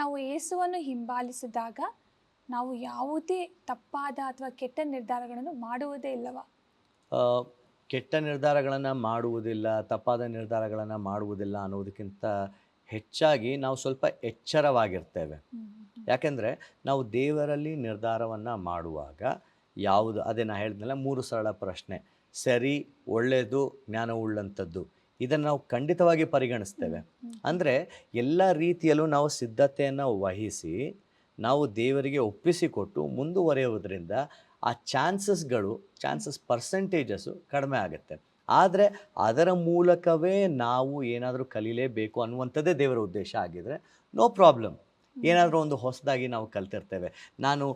ನಾವು ಯೇಸುವನ್ನು ಹಿಂಬಾಲಿಸಿದಾಗ ನಾವು ಯಾವುದೇ ತಪ್ಪಾದ ಅಥವಾ ಕೆಟ್ಟ ನಿರ್ಧಾರಗಳನ್ನು ಮಾಡುವುದೇ ಇಲ್ಲವ? ಕೆಟ್ಟ ನಿರ್ಧಾರಗಳನ್ನು ಮಾಡುವುದಿಲ್ಲ ತಪ್ಪಾದ ನಿರ್ಧಾರಗಳನ್ನು ಮಾಡುವುದಿಲ್ಲ ಅನ್ನೋದಕ್ಕಿಂತ ಹೆಚ್ಚಾಗಿ ನಾವು ಸ್ವಲ್ಪ ಎಚ್ಚರವಾಗಿರ್ತೇವೆ. ಯಾಕೆಂದರೆ ನಾವು ದೇವರಲ್ಲಿ ನಿರ್ಧಾರವನ್ನು ಮಾಡುವಾಗ ಯಾವುದು ಅದೇ ನಾ ಹೇಳಿದ್ನಲ್ಲ ಮೂರು ಸರಳ ಪ್ರಶ್ನೆ. ಸರಿ ಒಳ್ಳೆಯದು ಜ್ಞಾನವುಳ್ಳಂಥದ್ದು. ಇದನ್ನು ನಾವು ಖಂಡಿತವಾಗಿ ಪರಿಗಣಿಸ್ತೇವೆ. ಅಂದರೆ ಎಲ್ಲ ರೀತಿಯಲ್ಲೂ ನಾವು ಸಿದ್ಧತೆಯನ್ನು ವಹಿಸಿ ನಾವು ದೇವರಿಗೆ ಒಪ್ಪಿಸಿಕೊಟ್ಟು ಮುಂದುವರೆಯುವುದರಿಂದ ಆ ಚಾನ್ಸಸ್ಗಳು ಚಾನ್ಸಸ್ ಪರ್ಸೆಂಟೇಜಸ್ಸು ಕಡಿಮೆ ಆಗುತ್ತೆ. ಆದರೆ ಅದರ ಮೂಲಕವೇ ನಾವು ಏನಾದರೂ ಕಲೀಲೇಬೇಕು ಅನ್ನುವಂಥದ್ದೇ ದೇವರ ಉದ್ದೇಶ ಆಗಿದ್ರೆ ನೋ ಪ್ರಾಬ್ಲಮ್. ಏನಾದರೂ ಒಂದು ಹೊಸದಾಗಿ ನಾವು ಕಲ್ತಿರ್ತೇವೆ. ನಾನು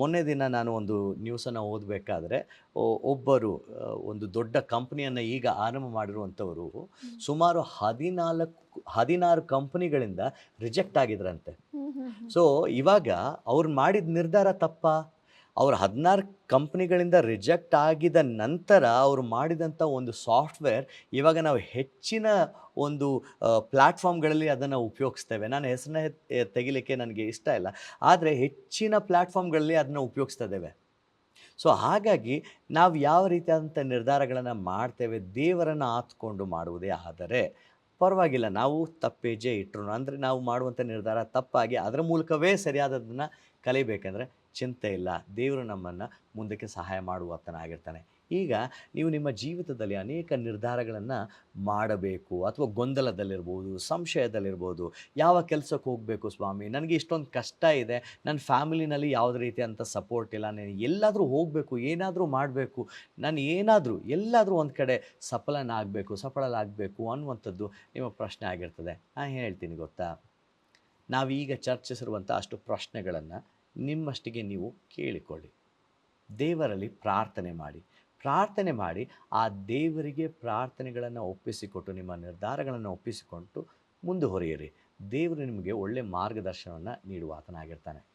ಮೊನ್ನೆ ದಿನ ನಾನು ಒಂದು ನ್ಯೂಸನ್ನು ಓದಬೇಕಾದ್ರೆ ಒಬ್ಬರು ಒಂದು ದೊಡ್ಡ ಕಂಪ್ನಿಯನ್ನು ಈಗ ಆರಂಭ ಮಾಡಿರುವಂಥವರು ಸುಮಾರು ಹದಿನಾಲ್ಕು ಹದಿನಾರು ಕಂಪ್ನಿಗಳಿಂದ ರಿಜೆಕ್ಟ್ ಆಗಿದ್ರಂತೆ. ಸೊ ಇವಾಗ ಅವ್ರು ಮಾಡಿದ ನಿರ್ಧಾರ ತಪ್ಪ? ಅವ್ರು ಹದಿನಾರು ಕಂಪ್ನಿಗಳಿಂದ ರಿಜೆಕ್ಟ್ ಆಗಿದ ನಂತರ ಅವರು ಮಾಡಿದಂಥ ಒಂದು ಸಾಫ್ಟ್ವೇರ್ ಇವಾಗ ನಾವು ಹೆಚ್ಚಿನ ಒಂದು ಪ್ಲ್ಯಾಟ್ಫಾರ್ಮ್ಗಳಲ್ಲಿ ಅದನ್ನು ಉಪಯೋಗಿಸ್ತೇವೆ. ನಾನು ಹೆಸರನ್ನ ತೆಗಿಲಿಕ್ಕೆ ನನಗೆ ಇಷ್ಟ ಇಲ್ಲ. ಆದರೆ ಹೆಚ್ಚಿನ ಪ್ಲ್ಯಾಟ್ಫಾರ್ಮ್ಗಳಲ್ಲಿ ಅದನ್ನು ಉಪಯೋಗಿಸ್ತಾ ಇದ್ದೇವೆ ಸೊ, ಹಾಗಾಗಿ ನಾವು ಯಾವ ರೀತಿಯಾದಂಥ ನಿರ್ಧಾರಗಳನ್ನು ಮಾಡ್ತೇವೆ, ದೇವರನ್ನು ಆತ್ಕೊಂಡು ಮಾಡುವುದೇ ಆದರೆ ಪರವಾಗಿಲ್ಲ, ನಾವು ತಪ್ಪೇಜೆ ಇಟ್ಟರು ಅಂದರೆ ನಾವು ಮಾಡುವಂಥ ನಿರ್ಧಾರ ತಪ್ಪಾಗಿ ಅದರ ಮೂಲಕವೇ ಸರಿಯಾದದನ್ನು ಕಲಿಬೇಕಂದ್ರೆ ಚಿಂತೆ ಇಲ್ಲ. ದೇವರು ನಮ್ಮನ್ನು ಮುಂದಕ್ಕೆ ಸಹಾಯ ಮಾಡುವತನಾಗಿರ್ತಾನೆ ಈಗ ನೀವು ನಿಮ್ಮ ಜೀವಿತದಲ್ಲಿ ಅನೇಕ ನಿರ್ಧಾರಗಳನ್ನು ಮಾಡಬೇಕು ಅಥವಾ ಗೊಂದಲದಲ್ಲಿರ್ಬೋದು, ಸಂಶಯದಲ್ಲಿರ್ಬೋದು. ಯಾವ ಕೆಲಸಕ್ಕೆ ಹೋಗಬೇಕು ಸ್ವಾಮಿ? ನನಗೆ ಇಷ್ಟೊಂದು ಕಷ್ಟ ಇದೆ. ನನ್ನ ಫ್ಯಾಮಿಲಿನಲ್ಲಿ ಯಾವುದೇ ರೀತಿಯಂಥ ಸಪೋರ್ಟ್ ಇಲ್ಲ. ನಾನು ಎಲ್ಲಾದರೂ ಹೋಗಬೇಕು, ಏನಾದರೂ ಮಾಡಬೇಕು. ನಾನು ಏನಾದರೂ, ಎಲ್ಲಾದರೂ ಒಂದು ಕಡೆ ಸಫಲನಾಗಬೇಕು ಸಫಲನಾಗಬೇಕು ಅನ್ನುವಂಥದ್ದು ನಿಮ್ಮ ಪ್ರಶ್ನೆ ಆಗಿರ್ತದೆ. ನಾನು ಹೇಳ್ತೀನಿ ಗೊತ್ತಾ? ನಾವೀಗ ಚರ್ಚಿಸಿರುವಂಥ ಅಷ್ಟು ಪ್ರಶ್ನೆಗಳನ್ನು ನಿಮ್ಮಷ್ಟಿಗೆ ನೀವು ಕೇಳಿಕೊಳ್ಳಿ. ದೇವರಲ್ಲಿ ಪ್ರಾರ್ಥನೆ ಮಾಡಿ. ಪ್ರಾರ್ಥನೆ ಮಾಡಿ ಆ ದೇವರಿಗೆ ಪ್ರಾರ್ಥನೆಗಳನ್ನು ಒಪ್ಪಿಸಿಕೊಟ್ಟು, ನಿಮ್ಮ ನಿರ್ಧಾರಗಳನ್ನು ಒಪ್ಪಿಸಿಕೊಟ್ಟು ಮುಂದುವರಿಯಿರಿ ದೇವರು ನಿಮಗೆ ಒಳ್ಳೆಯ ಮಾರ್ಗದರ್ಶನವನ್ನು ನೀಡುವ ಆತನಾಗಿರ್ತಾನೆ.